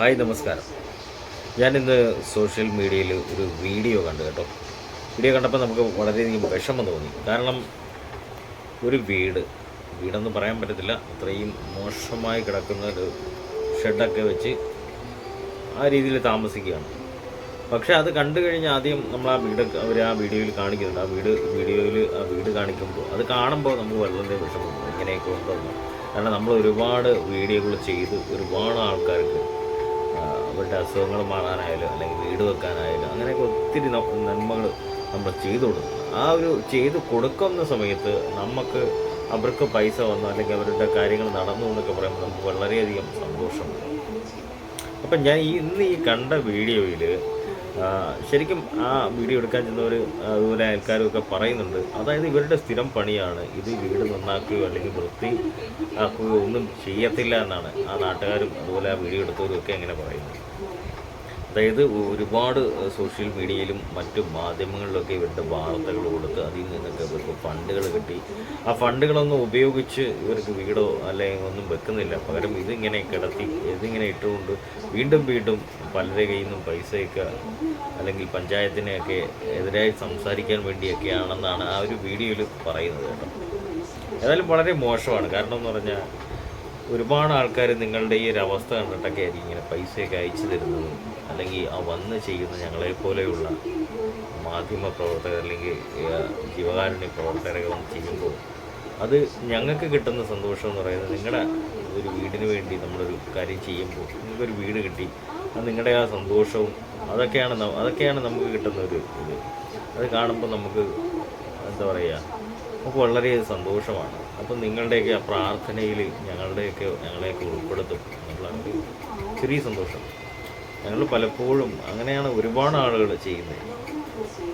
Hi നമസ്കാരം. ഞാനിന്ന് social മീഡിയയിൽ ഒരു വീഡിയോ കണ്ടു കേട്ടോ. വീഡിയോ കണ്ടപ്പോൾ നമുക്ക് വളരെയധികം വിഷമം തോന്നി. കാരണം ഒരു വീട് വീടെന്ന് പറയാൻ പറ്റത്തില്ല. അത്രയും മോശമായി കിടക്കുന്ന ഒരു ഷെഡൊക്കെ വെച്ച് ആ രീതിയിൽ താമസിക്കുകയാണ്. പക്ഷേ അത് കണ്ടു കഴിഞ്ഞാൽ ആദ്യം നമ്മൾ ആ വീട് അവർ ആ വീഡിയോയിൽ കാണിക്കുന്നുണ്ട്. ആ വീട് വീഡിയോയിൽ ആ വീട് കാണിക്കുമ്പോൾ അത് കാണുമ്പോൾ നമുക്ക് വളരെ വിഷമം. ഇങ്ങനെയൊക്കെ ഉണ്ടെന്ന് കാരണം നമ്മൾ ഒരുപാട് വീഡിയോകൾ ചെയ്ത് ഒരുപാട് ആൾക്കാർക്ക് അവരുടെ അസുഖങ്ങൾ മാറാനായാലും അല്ലെങ്കിൽ വീട് വെക്കാനായാലും അങ്ങനെയൊക്കെ ഒത്തിരി നന്മകൾ നമ്മൾ ചെയ്തു കൊടുക്കും ആ ഒരു ചെയ്ത് കൊടുക്കുന്ന സമയത്ത് നമുക്ക് അവർക്ക് പൈസ വന്നു അല്ലെങ്കിൽ അവരുടെ കാര്യങ്ങൾ നടന്നു എന്നൊക്കെ പറയുമ്പോൾ നമുക്ക് വളരെയധികം സന്തോഷമുണ്ട്. അപ്പം ഞാൻ ഇന്ന് ഈ കണ്ട വീഡിയോയിൽ ശരിക്കും ആ വീഡിയോ എടുക്കാൻ ചെന്നവർ അതുപോലെ ആൾക്കാരൊക്കെ പറയുന്നുണ്ട്. അതായത് ഇവരുടെ സ്ഥിരം പണിയാണ് ഇത് വീട് നന്നാക്കുകയോ അല്ലെങ്കിൽ വൃത്തി ആക്കുകയോ ഒന്നും ചെയ്യത്തില്ല എന്നാണ് ആ നാട്ടുകാരും അതുപോലെ ആ വീഡിയോ എടുത്തവരും ഒക്കെ അങ്ങനെ പറയുന്നത്. അതായത് ഒരുപാട് സോഷ്യൽ മീഡിയയിലും മറ്റു മാധ്യമങ്ങളിലൊക്കെ ഇവരുടെ വാർത്തകൾ കൊടുത്ത് അതിൽ നിന്നൊക്കെ ഇവർക്ക് ഫണ്ടുകൾ കിട്ടി. ആ ഫണ്ടുകളൊന്നും ഉപയോഗിച്ച് ഇവർക്ക് വീടോ അല്ലെങ്കിൽ ഒന്നും വെക്കുന്നില്ല. പകരം ഇതിങ്ങനെ കിടത്തി ഇതിങ്ങനെ ഇട്ടുകൊണ്ട് വീണ്ടും വീണ്ടും പലരുടെ കയ്യിൽ നിന്നും പൈസയൊക്കെ അല്ലെങ്കിൽ പഞ്ചായത്തിനെയൊക്കെ എതിരായി സംസാരിക്കാൻ വേണ്ടിയൊക്കെയാണെന്നാണ് ആ ഒരു വീഡിയോയിൽ പറയുന്നത് കേട്ടോ. ഏതായാലും വളരെ മോശമാണ്. കാരണം എന്ന് പറഞ്ഞാൽ ഒരുപാട് ആൾക്കാർ നിങ്ങളുടെ ഈ ഒരു അവസ്ഥ കണ്ടിട്ടൊക്കെ ആയിരിക്കും ഇങ്ങനെ പൈസയൊക്കെ അയച്ചു തരുന്നതും അല്ലെങ്കിൽ ആ വന്ന് ചെയ്യുന്ന ഞങ്ങളെ പോലെയുള്ള മാധ്യമ പ്രവർത്തകർ അല്ലെങ്കിൽ ജീവകാരുണ്യ പ്രവർത്തകരൊക്കെ വന്ന് ചെയ്യുമ്പോൾ അത് ഞങ്ങൾക്ക് കിട്ടുന്ന സന്തോഷം എന്ന് പറയുന്നത് നിങ്ങളുടെ ഒരു വീടിന് വേണ്ടി നമ്മളൊരു കാര്യം ചെയ്യുമ്പോൾ നിങ്ങൾക്കൊരു വീട് കിട്ടി അത് നിങ്ങളുടെ ആ സന്തോഷവും അതൊക്കെയാണ് അതൊക്കെയാണ് നമുക്ക് കിട്ടുന്ന ഒരു ഇത്. അത് കാണുമ്പോൾ നമുക്ക് എന്താ പറയുക നമുക്ക് വളരെ സന്തോഷമാണ്. അപ്പം നിങ്ങളുടെയൊക്കെ ആ പ്രാർത്ഥനയിൽ ഞങ്ങളുടെയൊക്കെ ഞങ്ങളെയൊക്കെ ഉൾപ്പെടുത്തും നമ്മളൊരു ചെറിയ സന്തോഷം. ഞങ്ങൾ പലപ്പോഴും അങ്ങനെയാണ് ഒരുപാട് ആളുകൾ ചെയ്യുന്നത്.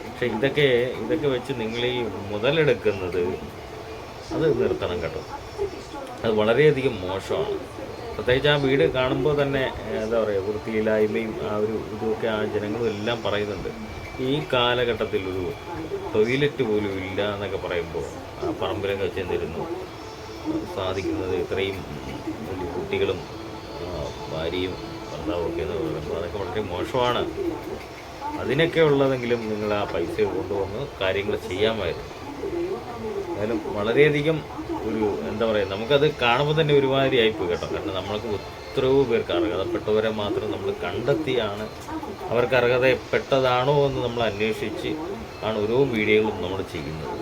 പക്ഷെ ഇതൊക്കെ ഇതൊക്കെ വെച്ച് നിങ്ങൾ ഈ മുതലെടുക്കുന്നത് അത് നിർത്തണം കേട്ടോ. അത് വളരെയധികം മോശമാണ്. പ്രത്യേകിച്ച് ആ വീട് കാണുമ്പോൾ തന്നെ എന്താ പറയുക വൃത്തിയില്ലായ്മയും ആ ഒരു ഇതുമൊക്കെ ആ ജനങ്ങളും എല്ലാം പറയുന്നുണ്ട്. ഈ കാലഘട്ടത്തിൽ ഒരു ടോയ്ലറ്റ് പോലും ഇല്ല എന്നൊക്കെ പറയുമ്പോൾ ആ പറമ്പിലൊക്കെ ചെന്നിരുന്നു സാധിക്കുന്നത് ഇത്രയും കുട്ടികളും ഭാര്യയും ഭർത്താവും ഒക്കെ എന്ന് പറയുമ്പോൾ അതൊക്കെ വളരെ മോശമാണ്. അതിനൊക്കെ ഉള്ളതെങ്കിലും നിങ്ങൾ ആ പൈസ കൊണ്ടുവന്ന് കാര്യങ്ങൾ ചെയ്യാമായിരുന്നു. എന്നാലും വളരെയധികം ഒരു എന്താ പറയുക നമുക്കത് കാണുമ്പോൾ തന്നെ ഒരുമാതിരി ആയിപ്പോയി കേട്ടോ. കാരണം നമ്മൾക്ക് എത്രയോ പേർക്ക് അർഹതപ്പെട്ടവരെ മാത്രം നമ്മൾ കണ്ടെത്തിയാണ്. അവർക്ക് അർഹതപ്പെട്ടതാണോ എന്ന് നമ്മൾ അന്വേഷിച്ച് ആണ് ഓരോ വീഡിയോകളും നമ്മൾ ചെയ്യുന്നത്.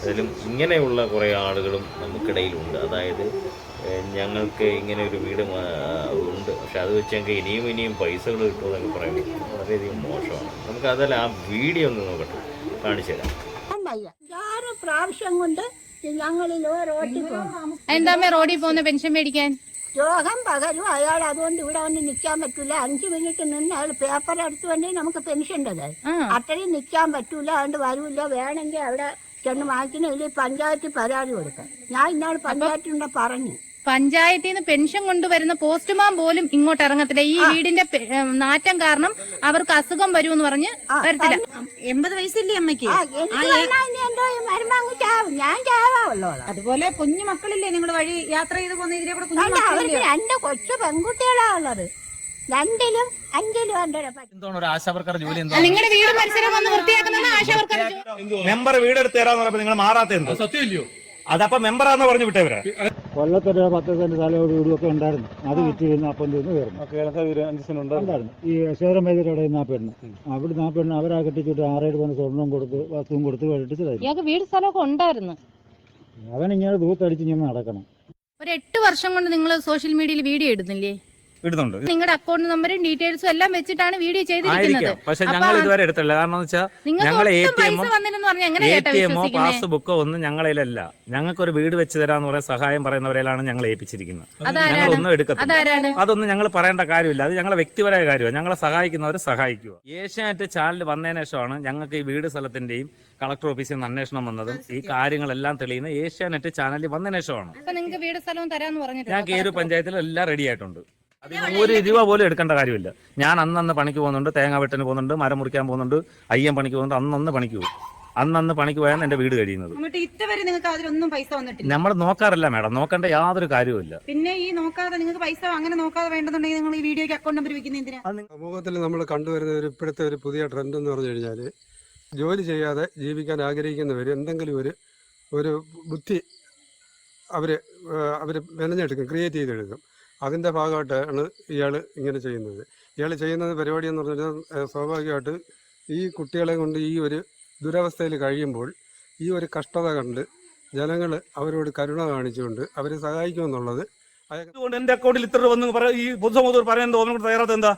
അതിലും ഇങ്ങനെയുള്ള കുറേ ആളുകളും നമുക്കിടയിലുണ്ട്. അതായത് ഞങ്ങൾക്ക് ഇങ്ങനെ ഒരു വീട് ഉണ്ട്. പക്ഷെ അത് വെച്ച് ഞങ്ങൾക്ക് ഇനിയും ഇനിയും പൈസകൾ കിട്ടുമെന്നൊക്കെ പറയുന്നത് വളരെയധികം മോശമാണ്. നമുക്ക് അതല്ല ആ വീഡിയോ ഒന്ന് നോക്കട്ടെ. കാണിച്ചു തരാം പ്രാവശ്യം കൊണ്ട് ഞങ്ങളിൽ എന്താമ്മേ റോഡിൽ പോകുന്ന പെൻഷൻ മേടിക്കാൻ? രോഗം പകരും. അയാൾ അതുകൊണ്ട് ഇവിടെ വന്ന് നിൽക്കാൻ പറ്റൂല. അഞ്ച് മിനിറ്റ് നിന്ന് അയാൾ പേപ്പർ എടുത്തു വേണ്ടി നമുക്ക് പെൻഷൻ ഉണ്ടത് ആ. അത്രയും നിൽക്കാൻ പറ്റൂല അതുകൊണ്ട് വരൂല വേണമെങ്കിൽ അവിടെ ചെന്ന് വാങ്ങിക്കണമെങ്കിൽ പഞ്ചായത്തിൽ പരാതി കൊടുക്കാം. ഞാൻ ഇന്നാൾ പഞ്ചായത്തിന്റെ പറഞ്ഞു. പഞ്ചായത്തിൽ നിന്ന് പെൻഷൻ കൊണ്ടുവരുന്ന പോസ്റ്റ്മാൻ പോലും ഇങ്ങോട്ട് ഇറങ്ങത്തില്ല. ഈ വീടിന്റെ നാറ്റം കാരണം അവർക്ക് അസുഖം വരുമെന്ന് പറഞ്ഞ് വരത്തില്ല. എൺപത് വയസ്സില്ലേ അമ്മയ്ക്ക്? ആ എനിക്ക് അങ്ങ് എന്തോ ചാവും. ഞാൻ ചാവാവുള്ളോളാം. അതുപോലെ കുഞ്ഞു മക്കളില്ലേ? നിങ്ങൾ വഴി യാത്ര ചെയ്ത് പോകുന്ന ഇതിലെ കൂടെ കുഞ്ഞു അതുകൊണ്ട് അവർക്ക് മക്കളില്ലേ രണ്ട് കൊച്ചു പെൺകുട്ടികളാ ഉള്ളത്. രണ്ടിലും അഞ്ചിലും എന്താണ് ഒരു ആശാവർക്കർ ജോലി എന്താ നിങ്ങളുടെ വീട് പരിസരം വന്ന് വൃത്തിയാക്കുന്ന ആശാവർക്കർ മെമ്പർ വീടെടുത്ത് തരാന്ന് പറഞ്ഞപ്പോ നിങ്ങൾ മാറാത്ത എന്ത്? സത്യമില്ലയോ? അതപ്പോ മെമ്പറാന്ന് പറഞ്ഞു വിട്ടവരാ. കൊല്ലത്തൊരു പത്ത് സെന്റ് സ്ഥലം വീടുമൊക്കെ ഉണ്ടായിരുന്നു. അത് വിറ്റ് ഇരുന്ന് അപ്പം തീർന്ന് കയറുന്നു ഉണ്ടായിരുന്നു. ഈ യശോരം വൈദ്യരുടെ ആ പെണ്ണ്. അവിടുന്ന് ആ പെണ്ണ് അവരാ കെട്ടിച്ചിട്ട് ആറേഴ് പവന് സ്വർണം കൊടുത്ത് വസ്തുവും കൊടുത്ത് വീട് സ്ഥലമൊക്കെ ഉണ്ടായിരുന്നു. അവൻ ഇങ്ങനെ ദൂത്തടിച്ച് ഇങ്ങനെ നടക്കണം. ഒരു എട്ട് വർഷം കൊണ്ട് നിങ്ങൾ സോഷ്യൽ മീഡിയയിൽ വീഡിയോ ഇടുന്നില്ലേ? ഇടുന്നുണ്ട്. നിങ്ങളുടെ അക്കൗണ്ട് നമ്പറും ഡീറ്റെയിൽസും എല്ലാം വെച്ചിട്ടാണ് വീഡിയോ ചെയ്തിരിക്കുന്നത്. പക്ഷെ ഞങ്ങൾ ഇതുവരെ എടുത്തില്ല കാരണം വെച്ചാൽ ഞങ്ങൾ എ ടി പൈസ എമ്മോ പാസ്ബുക്കോ ഒന്നും ഞങ്ങളിലല്ല ഞങ്ങൾക്ക് ഒരു വീട് വെച്ച് തരാന്ന് പറയാൻ സഹായം പറയുന്നവരെയാണ് ഞങ്ങൾ ഏൽപ്പിച്ചിരിക്കുന്നത്? ഞങ്ങൾ ഒന്നും എടുക്കത്തില്ല. അതൊന്നും ഞങ്ങൾ പറയേണ്ട കാര്യമില്ല. അത് ഞങ്ങളെ വ്യക്തിപരമായ കാര്യമാണ്. ഞങ്ങളെ സഹായിക്കുന്നവർ സഹായിക്കുക. ഏഷ്യാനെറ്റ് ചാനൽ വന്നതിന് ശേഷമാണ് ഞങ്ങൾക്ക് ഈ വീട് സ്ഥലത്തിന്റെയും കളക്ടർ ഓഫീസിൽ നിന്ന് അന്വേഷണം വന്നതും ഈ കാര്യങ്ങളെല്ലാം തെളിയുന്ന ഏഷ്യാനെറ്റ് ചാനലിൽ വന്നതിന് ശേഷമാണ്. ഞാൻ കേരു പഞ്ചായത്തിൽ എല്ലാം റെഡി ആയിട്ടുണ്ട്. ഒരു രൂപ പോലും എടുക്കേണ്ട കാര്യമില്ല. ഞാൻ അന്നന്ന് പണിക്ക് പോകുന്നുണ്ട് തേങ്ങ വെട്ടിന് പോകുന്നുണ്ട് മരം മുറിക്കാൻ പോകുന്നുണ്ട് അയ്യം പണിക്ക് പോകുന്നുണ്ട് അന്നന്ന് പണിക്ക് പോകും. അന്നന്ന് പണിക്ക് പോയാണ് എന്റെ വീട് കഴിയുന്നത്. ഇതുവരെ നിങ്ങൾക്ക് അതിലൊന്നും പൈസ വന്നിട്ടില്ല. നമ്മൾ നോക്കാറില്ല മാഡം നോക്കേണ്ട യാതൊരു കാര്യവുമില്ല. പിന്നെ ഈ നോക്കാതെ നിങ്ങൾക്ക് പൈസ അങ്ങനെ നോക്കാതെ വേണ്ടെന്നുണ്ടെങ്കിൽ നിങ്ങൾ ഈ വീഡിയോക്ക് അക്കൗണ്ട് നമ്പർ വെക്കുന്ന എന്തിനാ? സമൂഹത്തിൽ നമ്മൾ കണ്ടുവരുന്ന ഒരു ഇപ്പോഴത്തെ ഒരു പുതിയ ട്രെൻഡ് എന്ന് പറഞ്ഞു കഴിഞ്ഞാൽ ജോലി ചെയ്യാതെ ജീവിക്കാൻ ആഗ്രഹിക്കുന്നവർ എന്തെങ്കിലും ഒരു ഒരു ബുദ്ധി അവർ അവർ മെനഞ്ഞെടുക്കും ക്രിയേറ്റ് ചെയ്തെടുക്കും. അതിന്റെ ഭാഗമായിട്ടാണ് ഇയാൾ ഇങ്ങനെ ചെയ്യുന്നത്. ഇയാൾ ചെയ്യുന്നത് പരിപാടി എന്ന് പറഞ്ഞാൽ സ്വാഭാവികമായിട്ട് ഈ കുട്ടികളെ കൊണ്ട് ഈ ഒരു ദുരവസ്ഥയിൽ കഴിയുമ്പോൾ ഈ ഒരു കഷ്ടത കണ്ട് ജനങ്ങൾ അവരോട് കരുണ കാണിച്ചുകൊണ്ട് അവരെ സഹായിക്കുമെന്നുള്ളത് അതുകൊണ്ട് എന്റെ അക്കൗണ്ടിൽ ഇത്ര വന്ന് ഈ പൊതുസമൂഹത്തിൽ പറയാൻ ഓമനക്കുട്ടൻ തയ്യാറാത്ത എന്താ?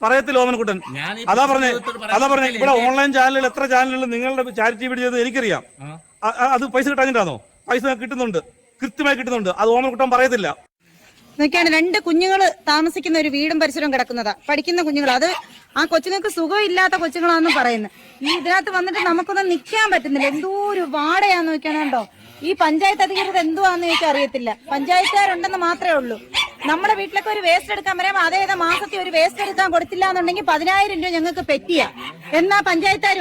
പറയത്തില്ല ഓമനക്കുട്ടൻ. അതാ പറഞ്ഞേ അതാ പറഞ്ഞേ ഇവിടെ ഓൺലൈൻ ചാനലുകൾ എത്ര ചാനലുകൾ നിങ്ങളുടെ ചാരിറ്റി വീഡിയോ ചെയ്ത് എനിക്കറിയാം. അത് പൈസ കിട്ടാഞ്ഞിട്ടാണോ പൈസ കിട്ടുന്നുണ്ട്. കൃത്യമായി കിട്ടുന്നുണ്ട്. അത് ഓമനക്കുട്ടൻ പറയത്തില്ല. നോക്കിയാണ് രണ്ട് കുഞ്ഞുങ്ങൾ താമസിക്കുന്ന ഒരു വീടും പരിസരവും കിടക്കുന്നത്. പഠിക്കുന്ന കുഞ്ഞുങ്ങൾ അത് ആ കൊച്ചുങ്ങൾക്ക് സുഖമില്ലാത്ത കൊച്ചുങ്ങളാണെന്ന് പറയുന്നത് ഈ ഇതിനകത്ത് വന്നിട്ട് നമുക്കൊന്നും നിൽക്കാൻ പറ്റുന്നില്ല. എന്തോ ഒരു വാടയാന്ന് നോക്കിയാണോ ഈ പഞ്ചായത്ത് അധികൃതർ എന്തുവാന്ന് ചോദിച്ചാൽ അറിയത്തില്ല. പഞ്ചായത്തുകാരുണ്ടെന്ന് മാത്രമേ ഉള്ളൂ. നമ്മുടെ വീട്ടിലൊക്കെ ഒരു വേസ്റ്റ് എടുക്കാൻ വരാം. അതേത് മാസത്തിൽ ഒരു വേസ്റ്റ് എടുക്കാൻ കൊടുത്തില്ല എന്നുണ്ടെങ്കിൽ പതിനായിരം രൂപ ഞങ്ങൾക്ക് പെറ്റിയ. എന്നാ പഞ്ചായത്തുകാർ